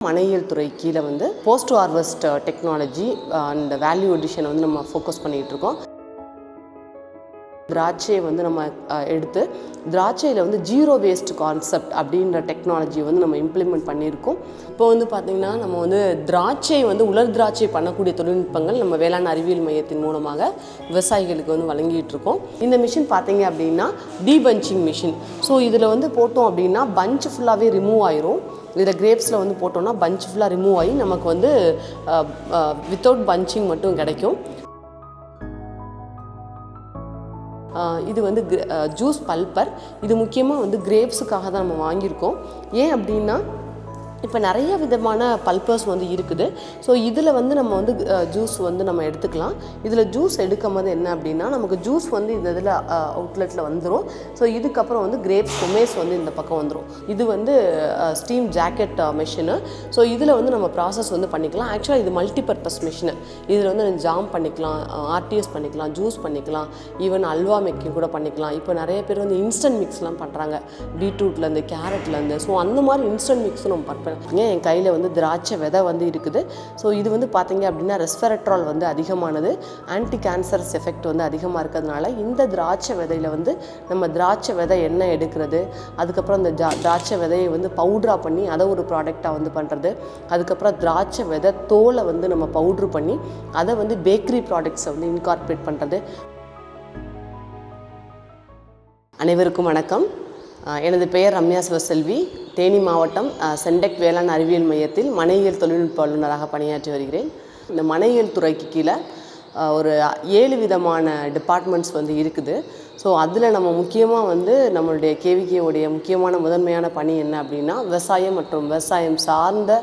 மனையியல் துறை கீழே வந்து post harvest technology and value அடிஷனை வந்து நம்ம ஃபோக்கஸ் பண்ணிகிட்டு இருக்கோம் திராட்சையை வந்து நம்ம uh, எடுத்து திராட்சையில் வந்து ஜீரோ வேஸ்ட் கான்செப்ட் அப்படின்ற டெக்னாலஜியை வந்து நம்ம இம்ப்ளிமெண்ட் பண்ணியிருக்கோம். இப்போ வந்து பார்த்திங்கன்னா நம்ம வந்து திராட்சை வந்து உலர் திராட்சை பண்ணக்கூடிய தொழில்நுட்பங்கள் நம்ம வேளாண் அறிவியல் மையத்தின் மூலமாக விவசாயிகளுக்கு வந்து வழங்கிட்டு இருக்கோம் இந்த மிஷின் பார்த்தீங்க அப்படின்னா டீபஞ்சிங் மிஷின் ஸோ இதில் வந்து போட்டோம் அப்படின்னா பஞ்ச் ஃபுல்லாகவே ரிமூவ் ஆயிரும். இதில் கிரேப்ஸில் வந்து போட்டோம்னா பஞ்ச் ஃபுல்லாக ரிமூவ் ஆகி நமக்கு வந்து வித்தவுட் பஞ்சிங் மட்டும் கிடைக்கும். இது வந்து ஜூஸ் பல்பர் இது முக்கியமாக வந்து கிரேப்ஸுக்காக தான் நம்ம வாங்கியிருக்கோம். ஏன் அப்படின்னா இப்போ நிறைய விதமான பல்பர்ஸ் வந்து இருக்குது. ஸோ இதில் வந்து நம்ம வந்து ஜூஸ் வந்து நம்ம எடுத்துக்கலாம். இதில் ஜூஸ் எடுக்கும் போது என்ன அப்படின்னா நமக்கு ஜூஸ் வந்து இந்த இதில் அவுட்லெட்டில் வந்துடும் ஸோ இதுக்கப்புறம் வந்து கிரேப்ஸ் பொமேஸ் வந்து இந்த பக்கம் வந்துடும் இது வந்து ஸ்டீம் ஜாக்கெட் மிஷினு ஸோ இதில் வந்து நம்ம ப்ராசஸ் வந்து பண்ணிக்கலாம். ஆக்சுவலாக இது மல்டிபர்பஸ் மிஷினு இதில் வந்து ஜாம் பண்ணிக்கலாம் ஆர்டிஎஸ் பண்ணிக்கலாம் ஜூஸ் பண்ணிக்கலாம். ஈவன் அல்வா மேக்கிங் கூட பண்ணிக்கலாம். இப்போ நிறைய பேர் வந்து இன்ஸ்டன்ட் மிக்ஸ்லாம் பண்ணுறாங்க பீட்ரூட்லேருந்து கேரட்லேருந்து ஸோ அந்த மாதிரி இன்ஸ்டன்ட் மிக்ஸும் நம்ம பண்ணுறோம் என் கையில் வந்து திராட்சை விதை வந்து இருக்குது? ஸோ இது வந்து பார்த்தீங்க அப்படின்னா ரெஸ்வெரட்ரால் வந்து அதிகமானது. ஆன்டி கேன்சர்ஸ் எஃபெக்ட் வந்து அதிகமாக இருக்கிறதுனால இந்த திராட்சை விதையில் வந்து நம்ம திராட்சை விதை என்ன எடுக்கிறது அதுக்கப்புறம் இந்த திராட்சை விதையை வந்து பவுட்ரா பண்ணி அதை ஒரு ப்ராடக்டாக வந்து பண்ணுறது அதுக்கப்புறம் திராட்சை விதை தோலை வந்து நம்ம பவுட்ரு பண்ணி அதை வந்து பேக்கரி ப்ராடக்ட்ஸை வந்து இன்கார்பரேட் பண்ணுறது அனைவருக்கும் வணக்கம். எனது பெயர் ரம்யா சிவசெல்வி. தேனி மாவட்டம் சென்டெக் வேளாண் அறிவியல் மையத்தில் மனையியல் தொழில்நுட்ப வல்லுநராக பணியாற்றி வருகிறேன். இந்த மனையியல் துறைக்கு கீழே ஒரு ஏழு விதமான டிபார்ட்மெண்ட்ஸ் வந்து இருக்குது. ஸோ அதில் நம்ம முக்கியமாக வந்து நம்மளுடைய கேவிகேவுடைய முக்கியமான முதன்மையான பணி என்ன அப்படின்னா விவசாயம் மற்றும் விவசாயம் சார்ந்த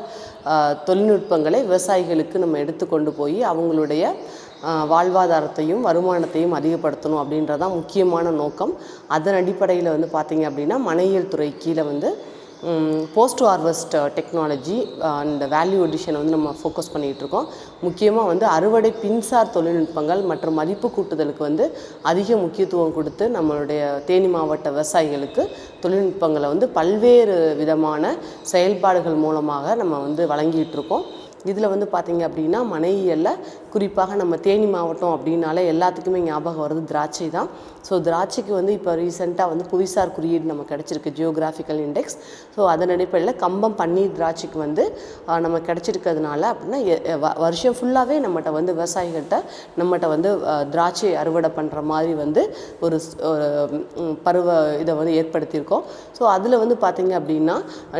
தொழில்நுட்பங்களை விவசாயிகளுக்கு நம்ம எடுத்துக்கொண்டு போய் அவங்களுடைய வாழ்வாதாரத்தையும் வருமானத்தையும் அதிகப்படுத்தணும் அப்படின்றதான் முக்கியமான நோக்கம். அதன் அடிப்படையில் வந்து பார்த்திங்க அப்படின்னா மனையியல் துறை கீழே வந்து போஸ்ட் ஹார்வெஸ்ட் டெக்னாலஜி அந்த வேல்யூ அடிஷனை வந்து நம்ம ஃபோக்கஸ் பண்ணிகிட்டு இருக்கோம். முக்கியமாக வந்து அறுவடை பின்சார் தொழில்நுட்பங்கள் மற்றும் மதிப்பு கூட்டுதலுக்கு வந்து அதிக முக்கியத்துவம் கொடுத்து நம்மளுடைய தேனி மாவட்ட விவசாயிகளுக்கு தொழில்நுட்பங்களை வந்து பல்வேறு விதமான செயல்பாடுகள் மூலமாக நம்ம வந்து வழங்கிட்டு இருக்கோம். இதில் வந்து பார்த்திங்க அப்படின்னா மனையியலில் குறிப்பாக நம்ம தேனி மாவட்டம் அப்படின்னாலே எல்லாத்துக்குமே ஞாபகம் வருது திராட்சை தான். ஸோ திராட்சைக்கு வந்து இப்போ ரீசெண்டாக வந்து புவிசார் குறியீடு நம்ம கிடச்சிருக்கு ஜியோகிராஃபிக்கல் இண்டெக்ஸ் ஸோ அதன் அடிப்படையில் கம்பம் பன்னீர் திராட்சைக்கு வந்து நம்ம கிடச்சிருக்கிறதுனால அப்படின்னா வ- வருஷம் ஃபுல்லாகவே நம்மகிட்ட வந்து விவசாயிகள்கிட்ட நம்மகிட்ட வந்து திராட்சை அறுவடை பண்ணுற மாதிரி வந்து ஒரு பருவ இதை வந்து ஏற்படுத்தியிருக்கோம். ஸோ அதில் வந்து பார்த்திங்க அப்படின்னா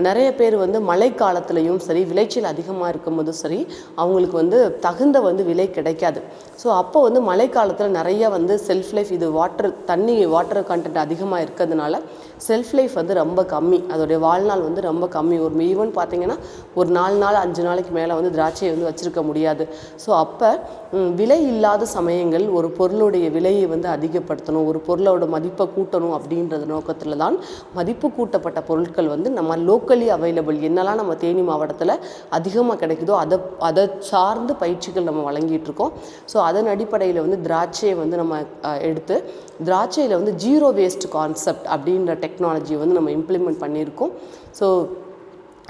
நிறைய பேர் வந்து மழை காலத்துலேயும் சரி விளைச்சல் அதிகமாக இருக்கும்போதும் சரி அவங்களுக்கு வந்து தகுந்த வந்து விலை கிடைக்காது. ஸோ அப்போ வந்து மழை காலத்தில் நிறைய வந்து செல்ஃப் லைஃப் இது வாட்டர் தண்ணி வாட்டர் கண்டென்ட் அதிகமாக இருக்கிறதுனால செல்ஃப் லைஃப் வந்து ரொம்ப கம்மி. அதோடைய வாழ்நாள் வந்து ரொம்ப கம்மி. ஒரு ஈவன் பார்த்தீங்கன்னா ஒரு நாலு நாள் அஞ்சு நாளைக்கு மேலே வந்து திராட்சையை வந்து வச்சுருக்க முடியாது. ஸோ அப்போ விலை இல்லாத சமயங்கள் ஒரு பொருளுடைய விலையை வந்து அதிகப்படுத்தணும். ஒரு பொருளோட மதிப்பை கூட்டணும் அப்படின்றது நோக்கத்தில் தான் மதிப்பு கூட்டப்பட்ட பொருட்கள் வந்து நம்ம லோக்கலி அவைலபிள் என்னெல்லாம் நம்ம தேனி மாவட்டத்தில் அதிகமாக கிடைக்குதோ அதை அதை சார்ந்து பயிற்சிகள் நம்ம வழங்கிட்டு இருக்கோம். ஸோ அதன் அடிப்படையில் வந்து திராட்சையை வந்து நம்ம எடுத்து திராட்சையில் வந்து ஜீரோ வேஸ்ட் கான்செப்ட் அப்படின்ற டெக்னாலஜியை வந்து நம்ம இம்ப்ளிமெண்ட் பண்ணியிருக்கோம். ஸோ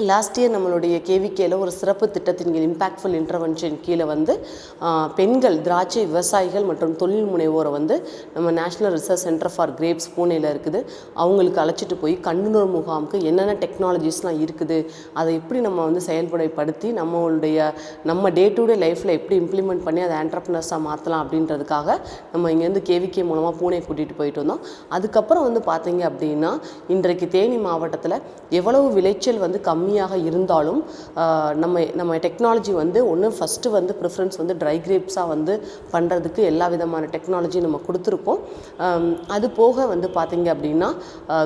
லாஸ்ட் இயர் நம்மளுடைய கேவிகேல ஒரு சிறப்பு திட்டத்தின் கீழ் இம்பேக்ட்ஃபுல் இன்டர்வென்ஷன் கீழே வந்து பெண்கள் திராட்சை விவசாயிகள் மற்றும் தொழில் முனைவோரை வந்து நம்ம national research centre for grapes பூனேல இருக்குது. அவங்களுக்கு அழைச்சிட்டு போய் கண்ணுணர் முகாமுக்கு என்னென்ன டெக்னாலஜிஸ்லாம் இருக்குது அதை எப்படி நம்ம வந்து செயல்படுத்தி நம்மளுடைய நம்ம டே டு டே லைஃப்பில் எப்படி இம்ப்ளிமெண்ட் பண்ணி அதை ஆண்டர்ப்னர்ஸாக மாற்றலாம் அப்படின்றதுக்காக நம்ம இங்கேருந்து கேவிகே மூலமாக பூனே கூட்டிகிட்டு போயிட்டு வந்தோம். அதுக்கப்புறம் வந்து பார்த்தீங்க அப்படின்னா இன்றைக்கு தேனி மாவட்டத்தில் எவ்வளவு விளைச்சல் வந்து கம்மி கம்மியாக இருந்தாலும் நம்ம நம்ம டெக்னாலஜி வந்து ஒன்று ஃபஸ்ட்டு வந்து ப்ரிஃபரன்ஸ் வந்து ட்ரை கிரேப்ஸாக வந்து பண்ணுறதுக்கு எல்லா விதமான டெக்னாலஜி நம்ம கொடுத்துருக்கோம் அது போக வந்து பார்த்திங்க அப்படின்னா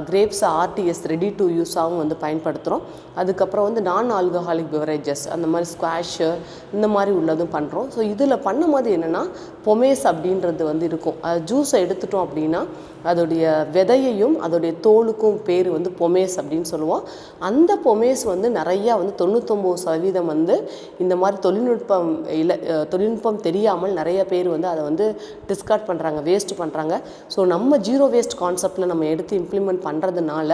grapes R T S ready to யூஸாகவும் வந்து பயன்படுத்துகிறோம் அதுக்கப்புறம் வந்து நான் ஆல்கஹாலிக் பிவரேஜஸ் அந்த மாதிரி ஸ்குவாஷு இந்த மாதிரி உள்ளதும் பண்ணுறோம் ஸோ இதில் பண்ணும்போது என்னென்னா பொமேஸ் அப்படின்றது வந்து இருக்கும். ஜூஸை எடுத்துட்டோம் அப்படின்னா அதோடைய விதையையும் அதோடைய தோலுக்கும் பேர் வந்து பொமேஸ் அப்படின்னு சொல்லுவோம். அந்த பொமேஸ் வந்து நிறையா வந்து தொண்ணூத்தொம்பது சதவீதம் வந்து இந்த மாதிரி தொழில்நுட்பம் இல்லை தொழில்நுட்பம் தெரியாமல் நிறைய பேர் வந்து அதை வந்து டிஸ்கார்ட் பண்ணுறாங்க வேஸ்ட் பண்ணுறாங்க ஸோ நம்ம ஜீரோ வேஸ்ட் கான்செப்டில் நம்ம எடுத்து இம்ப்ளிமெண்ட் பண்ணுறதுனால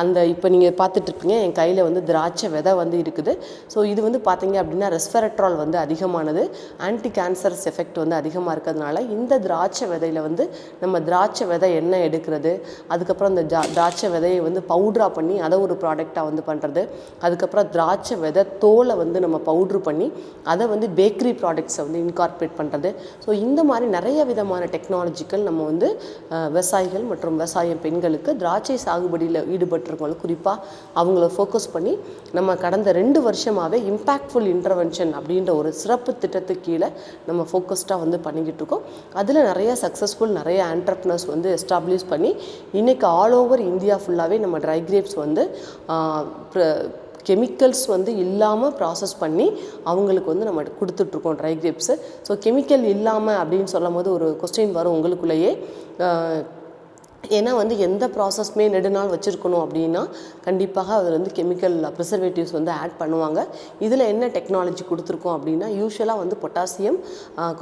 அந்த இப்போ நீங்கள் பார்த்துட்ருப்பீங்க என் கையில் வந்து திராட்சை விதை வந்து இருக்குது. ஸோ இது வந்து பார்த்தீங்க அப்படின்னா ரெஸ்வெரட்ரால் வந்து அதிகமானது ஆன்டி கேன்சர்ஸ் எஃபெக்ட் வந்து அதிகமாக இருக்கிறதுனால இந்த திராட்சை விதையில் வந்து நம்ம திராட்சை விதை என்ன எடுக்கிறது அதுக்கப்புறம் அந்த ஜா திராட்சை விதையை வந்து பவுட்ரா பண்ணி அதை ஒரு ப்ராடக்டாக வந்து பண்ணுறது அதுக்கப்புறம் திராட்சை விதை தோலை வந்து நம்ம பவுட்ரு பண்ணி அதை வந்து பேக்கரி ப்ராடக்ட்ஸை வந்து இன்கார்பரேட் பண்ணுறது ஸோ இந்த மாதிரி நிறைய விதமான டெக்னாலஜிக்கல் நம்ம வந்து விவசாயிகள் மற்றும் விவசாய பெண்களுக்கு திராட்சை சாகுபடியில் ஈடுபட்டிருக்கவங்களுக்கு குறிப்பாக அவங்கள ஃபோக்கஸ் பண்ணி நம்ம கடந்த ரெண்டு வருஷமாகவே இம்பேக்ட்ஃபுல் இன்டர்வென்ஷன் அப்படின்ற ஒரு சிறப்பு திட்டத்துக்கு கீழே நம்ம ஃபோக்கஸ்டாக வந்து பண்ணிக்கிட்டு இருக்கோம் அதில் நிறைய சக்ஸஸ்ஃபுல் நிறைய ஆண்டர்ப்னர்ஸ் வந்து எஸ்டாப்ளிஷ் பண்ணி இன்றைக்கி ஆல் ஓவர் இந்தியா ஃபுல்லாகவே நம்ம ட்ரை கிரேப்ஸ் வந்து கெமிக்கல்ஸ் வந்து இல்லாமல் ப்ராசஸ் பண்ணி அவங்களுக்கு வந்து நம்ம கொடுத்துட்ருக்கோம் ட்ரை கிரேப்ஸு ஸோ கெமிக்கல் இல்லாமல் அப்படின்னு சொல்லும் போது ஒரு கொஸ்டின் வரும் உங்களுக்குள்ளேயே. ஏன்னா வந்து எந்த ப்ராசஸ்மே நெடுநாள் வச்சுருக்கணும் அப்படின்னா கண்டிப்பாக அதில் வந்து கெமிக்கல் ப்ரிசர்வேட்டிவ்ஸ் வந்து ஆட் பண்ணுவாங்க. இதில் என்ன டெக்னாலஜி கொடுத்துருக்கோம் அப்படின்னா யூஸ்வலாக வந்து potassium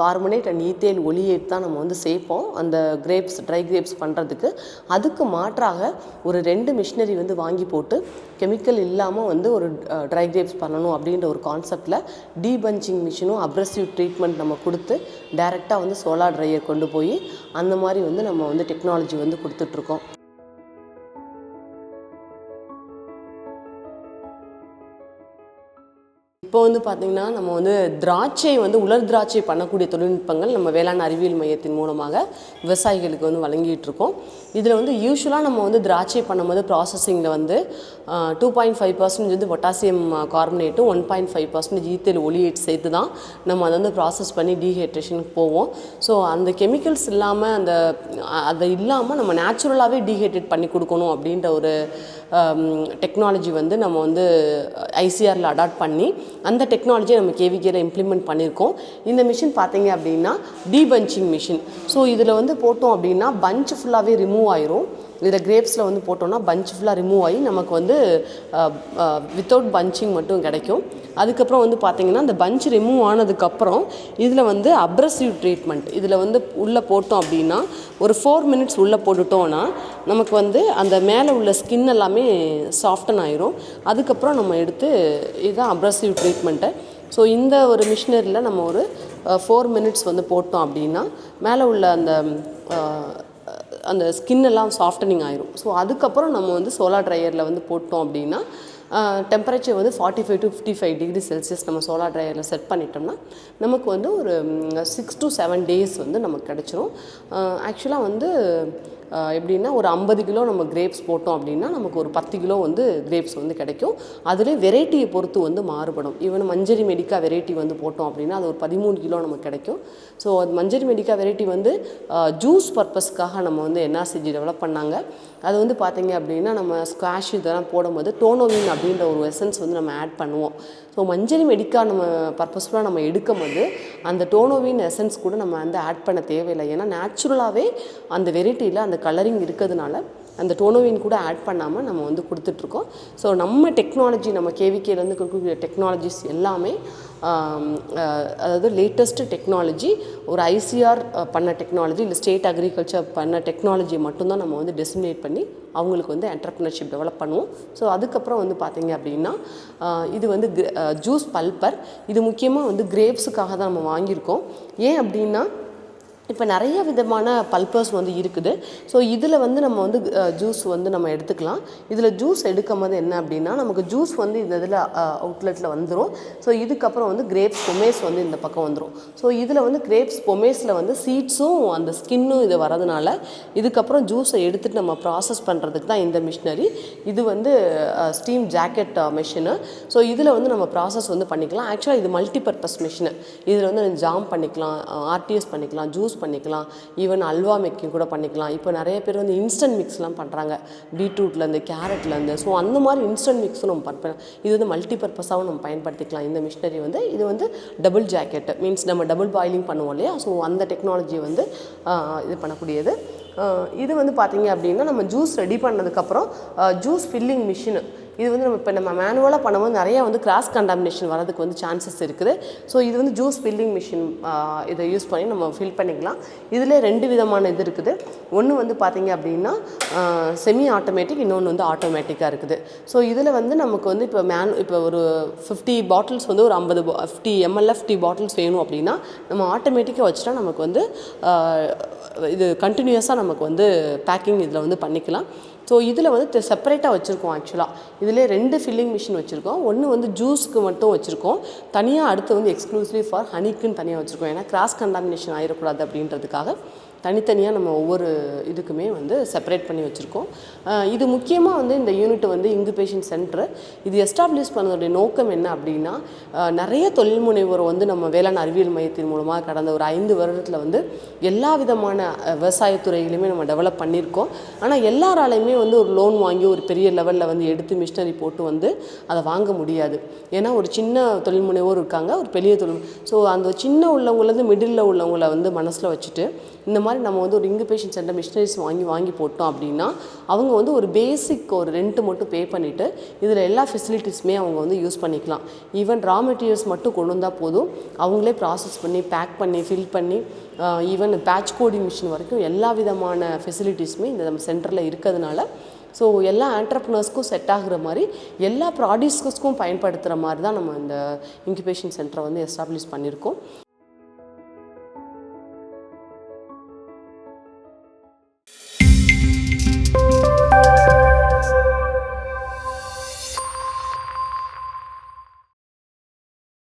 carbonate and ethyl oleate தான் நம்ம வந்து சேர்ப்போம். அந்த கிரேப்ஸ் ட்ரை கிரேப்ஸ் பண்ணுறதுக்கு அதுக்கு மாற்றாக ஒரு ரெண்டு மிஷினரி வந்து வாங்கி போட்டு கெமிக்கல் இல்லாமல் வந்து ஒரு ட்ரை கிரேப்ஸ் பண்ணணும் அப்படின்ற ஒரு கான்செப்டில் டீபஞ்சிங் மிஷினும் அப்ரஸிவ் ட்ரீட்மெண்ட் நம்ம கொடுத்து டைரெக்டாக வந்து சோலார் ட்ரையர் கொண்டு போய் அந்த மாதிரி வந்து நம்ம வந்து டெக்னாலஜி வந்து கொடுத்துட்ருக்கோம். இப்போ வந்து பார்த்திங்கன்னா நம்ம வந்து திராட்சை வந்து உலர் திராட்சை பண்ணக்கூடிய தொழில்நுட்பங்கள் நம்ம வேளாண் அறிவியல் மையத்தின் மூலமாக விவசாயிகளுக்கு வந்து வழங்கிட்டுருக்கோம். இதில் வந்து யூஸ்வலாக நம்ம வந்து திராட்சை பண்ணும்போது ப்ராசஸிங்கில் வந்து டூ பாயிண்ட் ஃபைவ் பர்சன்டேஜ் வந்து potassium கார்பனேட்டும் one point five percentage ethyl oleate சேர்த்து தான் நம்ம அதை வந்து ப்ராசஸ் பண்ணி டீஹைட்ரேஷனுக்கு போவோம். ஸோ அந்த கெமிக்கல்ஸ் இல்லாமல் அந்த அதை இல்லாமல் நம்ம நேச்சுரலாகவே டீஹைட்ரேட் பண்ணி கொடுக்கணும் அப்படின்ற ஒரு Um, டெக்னாலஜி வந்து நம்ம வந்து uh, ஐசிஆரில் அடாப்ட் பண்ணி அந்த டெக்னாலஜியை நம்ம கேவிகேல இம்ப்ளிமெண்ட் பண்ணியிருக்கோம். இந்த மிஷின் பார்த்தீங்க அப்படின்னா டீபஞ்சிங் மிஷின் ஸோ இதில் வந்து போட்டோம் அப்படின்னா பஞ்ச் ஃபுல்லாகவே ரிமூவ் ஆயிரும். இதில் கிரேப்ஸில் வந்து போட்டோம்னா பஞ்ச் ஃபுல்லாக ரிமூவ் ஆகி நமக்கு வந்து வித்தவுட் பஞ்சிங் மட்டும் கிடைக்கும். அதுக்கப்புறம் வந்து பார்த்திங்கன்னா அந்த பஞ்ச் ரிமூவ் ஆனதுக்கப்புறம் இதில் வந்து அப்ரஸிவ் ட்ரீட்மெண்ட் இதில் வந்து உள்ளே போட்டோம் அப்படின்னா ஒரு ஃபோர் மினிட்ஸ் உள்ளே போட்டுட்டோன்னா நமக்கு வந்து அந்த மேலே உள்ள ஸ்கின் எல்லாமே சாஃப்டன் ஆயிரும். அதுக்கப்புறம் நம்ம எடுத்து இதுதான் அப்ரஸிவ் ட்ரீட்மெண்ட்டு ஸோ இந்த ஒரு மிஷினரியில் நம்ம ஒரு ஃபோர் மினிட்ஸ் வந்து போட்டோம் அப்படின்னா மேலே உள்ள அந்த அந்த ஸ்கின் எல்லாம் சாஃப்டனிங் ஆயிரும். ஸோ அதுக்கப்புறம் நம்ம வந்து சோலார் ட்ரையரில் வந்து போட்டோம் அப்படின்னா டெம்பரேச்சர் வந்து forty five to fifty five degree Celsius நம்ம சோலார் ட்ரையரில் செட் பண்ணிட்டோம்னா நமக்கு வந்து ஒரு சிக்ஸ் டு செவன் டேஸ் வந்து நமக்கு கிடச்சிரும். ஆக்சுவலாக வந்து எப்படின்னா ஒரு ஐம்பது கிலோ நம்ம கிரேப்ஸ் போட்டோம் அப்படின்னா நமக்கு ஒரு பத்து கிலோ வந்து கிரேப்ஸ் வந்து கிடைக்கும். அதிலே வெரைட்டியை பொறுத்து வந்து மாறுபடும். ஈவன் மஞ்சரி மெடிக்கா வெரைட்டி வந்து போட்டோம் அப்படின்னா அது ஒரு பதிமூணு கிலோ நமக்கு கிடைக்கும். ஸோ அது மஞ்சரி மெடிக்கா வெரைட்டி வந்து ஜூஸ் பர்பஸ்க்காக நம்ம வந்து என்ஆர்சிஜி டெவலப் பண்ணாங்க. அது வந்து பார்த்தீங்க அப்படின்னா நம்ம ஸ்குவாஷ் இதெல்லாம் போடும்போது டோனோவின் அப்படின்ற ஒரு எசன்ஸ் வந்து நம்ம ஆட் பண்ணுவோம். ஸோ மஞ்சரி மெடிக்கா நம்ம பர்பஸ்ஃபுல்லாக நம்ம எடுக்கும்போது அந்த டோனோவின் எசன்ஸ் கூட நம்ம வந்து ஆட் பண்ண தேவையில்லை. ஏன்னா நேச்சுரலாகவே அந்த வெரைட்டியில் அந்த கலரிங் இருக்கிறதுனால அந்த டோனோவின் கூட ஆட் பண்ணாமல் நம்ம வந்து கொடுத்துட்ருக்கோம். ஸோ நம்ம டெக்னாலஜி நம்ம கேவிகேலேருந்து கொடுக்கக்கூடிய டெக்னாலஜிஸ் எல்லாமே அதாவது லேட்டஸ்ட்டு டெக்னாலஜி ஒரு ஐசிஆர் பண்ண டெக்னாலஜி இல்லை ஸ்டேட் அக்ரிகல்ச்சர் பண்ண டெக்னாலஜி மட்டும்தான் நம்ம வந்து டெசிமினேட் பண்ணி அவங்களுக்கு வந்து என்டர்ப்ரினர்ஷிப் டெவலப் பண்ணுவோம். ஸோ அதுக்கப்புறம் வந்து பார்த்திங்க அப்படின்னா இது வந்து ஜூஸ் பல்பர் இது முக்கியமாக வந்து கிரேப்ஸுக்காக தான் நம்ம வாங்கியிருக்கோம். ஏன் அப்படின்னா இப்போ நிறைய விதமான பல்பர்ஸ் வந்து இருக்குது. ஸோ இதில் வந்து நம்ம வந்து ஜூஸ் வந்து நம்ம எடுத்துக்கலாம். இதில் ஜூஸ் எடுக்கும் போது என்ன அப்படின்னா நமக்கு ஜூஸ் வந்து இந்த இதில் அவுட்லெட்டில் வந்துடும் ஸோ இதுக்கப்புறம் வந்து கிரேப்ஸ் பொமேஸ் வந்து இந்த பக்கம் வந்துடும் ஸோ இதில் வந்து கிரேப்ஸ் பொமேஸில் வந்து சீட்ஸும் அந்த ஸ்கின்னும் இது வரதுனால இதுக்கப்புறம் ஜூஸை எடுத்துட்டு நம்ம ப்ராசஸ் பண்ணுறதுக்கு தான் இந்த மிஷினரி இது வந்து ஸ்டீம் ஜாக்கெட் மிஷினு ஸோ இதில் வந்து நம்ம ப்ராசஸ் வந்து பண்ணிக்கலாம். ஆக்சுவலாக இது மல்டிபர்பஸ் மிஷினு இதில் வந்து ஜாம் பண்ணிக்கலாம் ஆர்டிஎஸ் பண்ணிக்கலாம் ஜூஸ் பண்ணிக்கலாம். ஈவன் அல்வா மேக்கிங் கூட பண்ணிக்கலாம். இப்போ நிறைய பேர் வந்து இன்ஸ்டன்ட் மிக்ஸ்லாம் பண்ணுறாங்க பீட்ரூட்லேருந்து கேரட்லேருந்து ஸோ அந்த மாதிரி இன்ஸ்டன்ட் மிக்ஸும் நம்ம பண்ண இது வந்து மல்டிபர்பஸாகவும் நம்ம பயன்படுத்திக்கலாம். இந்த மிஷினரி வந்து இது வந்து டபுள் ஜாக்கெட்டு மீன்ஸ் நம்ம டபுள் பாயிலிங் பண்ணுவோம் இல்லையா? ஸோ அந்த டெக்னாலஜி வந்து இது பண்ணக்கூடியது. இது வந்து பார்த்தீங்க அப்படின்னா நம்ம ஜூஸ் ரெடி பண்ணதுக்கப்புறம் ஜூஸ் ஃபில்லிங் மிஷினு இது வந்து நம்ம இப்போ நம்ம மேனுவலாக பண்ணும்போது நிறையா வந்து கிராஸ் கண்டாமினேஷன் வரதுக்கு வந்து சான்சஸ் இருக்குது. ஸோ இது வந்து ஜூஸ் ஃபில்லிங் மிஷின் இதை யூஸ் பண்ணி நம்ம ஃபில் பண்ணிக்கலாம். இதில் ரெண்டு விதமான இது இருக்குது. ஒன்று வந்து பார்த்தீங்க அப்படின்னா செமி ஆட்டோமேட்டிக் இன்னொன்று வந்து ஆட்டோமேட்டிக்காக இருக்குது. ஸோ இதில் வந்து நமக்கு வந்து இப்போ மேன் இப்போ ஒரு ஃபிஃப்டி பாட்டில்ஸ் வந்து ஒரு ஐம்பது ஃபிஃப்டி எம்எல்எஃப் ஃபிஃப்டி பாட்டில்ஸ் வேணும் அப்படின்னா நம்ம ஆட்டோமேட்டிக்காக வச்சுட்டா நமக்கு வந்து இது கண்டினியூஸாக நமக்கு வந்து பேக்கிங் இதில் வந்து பண்ணிக்கலாம். ஸோ இதில் வந்து செப்பரேட்டாக வச்சுருக்கோம் ஆக்சுவலாக இதில் ரெண்டு ஃபில்லிங் மிஷின் வச்சுருக்கோம். ஒன்று வந்து ஜூஸ்க்கு மட்டும் வச்சுருக்கோம். தனியாக அடுத்து வந்து எக்ஸ்க்ளூசிவ் ஃபார் ஹனிக்குன்னு தனியாக வச்சுருக்கோம். ஏன்னா கிராஸ் கண்டாமினேஷன் ஆகிடக்கூடாது அப்படின்றதுக்காக. தனித்தனியாக நம்ம ஒவ்வொரு இதுக்குமே வந்து செப்பரேட் பண்ணி வச்சுருக்கோம். இது முக்கியமாக வந்து இந்த யூனிட் வந்து இங்குபேஷன் சென்டர் இது எஸ்டாப்ளிஷ் பண்ணதோடைய நோக்கம் என்ன அப்படின்னா நிறைய தொழில் முனைவோர் வந்து நம்ம வேளாண் அறிவியல் மையத்தின் மூலமாக கடந்த ஒரு ஐந்து வருடத்தில் வந்து எல்லா விதமான விவசாயத்துறைகளையுமே விவசாயத்துறையிலுமே நம்ம டெவலப் பண்ணியிருக்கோம். ஆனால் எல்லாராலையுமே வந்து ஒரு லோன் வாங்கி ஒரு பெரிய லெவலில் வந்து எடுத்து மிஷினரி போட்டு வந்து அதை வாங்க முடியாது. ஏன்னா ஒரு சின்ன தொழில் முனைவோர் இருக்காங்க ஒரு பெரிய தொழில். ஸோ அந்த சின்ன உள்ளவங்கலேருந்து மிடில் உள்ளவங்கள வந்து மனசில் வச்சுட்டு இந்த மாதிரி மாதிரி நம்ம வந்து ஒரு இங்குபேஷன் சென்டர் மிஷினரிஸ் வாங்கி வாங்கி போட்டோம் அப்படின்னா அவங்க வந்து ஒரு பேசிக் ஒரு ரெண்ட்டு மட்டும் பே பண்ணிவிட்டு இதில் எல்லா ஃபெசிலிட்டிஸுமே அவங்க வந்து யூஸ் பண்ணிக்கலாம். ஈவன் ரா மெட்டீரியல்ஸ் மட்டும் கொண்டு வந்தால் போதும். அவங்களே ப்ராசஸ் பண்ணி பேக் பண்ணி ஃபில் பண்ணி ஈவன் பேட்ச் கோடிங் மிஷின் வரைக்கும் எல்லா விதமான ஃபெசிலிட்டிஸுமே இந்த நம்ம சென்டரில் இருக்கிறதுனால ஸோ எல்லா ஆண்டர்ப்ரனர்ஸ்க்கும் செட் ஆகுற மாதிரி எல்லா ப்ராடியூஸ்க்கும் பயன்படுத்துகிற மாதிரி தான் நம்ம இந்த இன்குபேஷன் சென்டரை வந்து எஸ்டாப்ளிஷ் பண்ணியிருக்கோம்.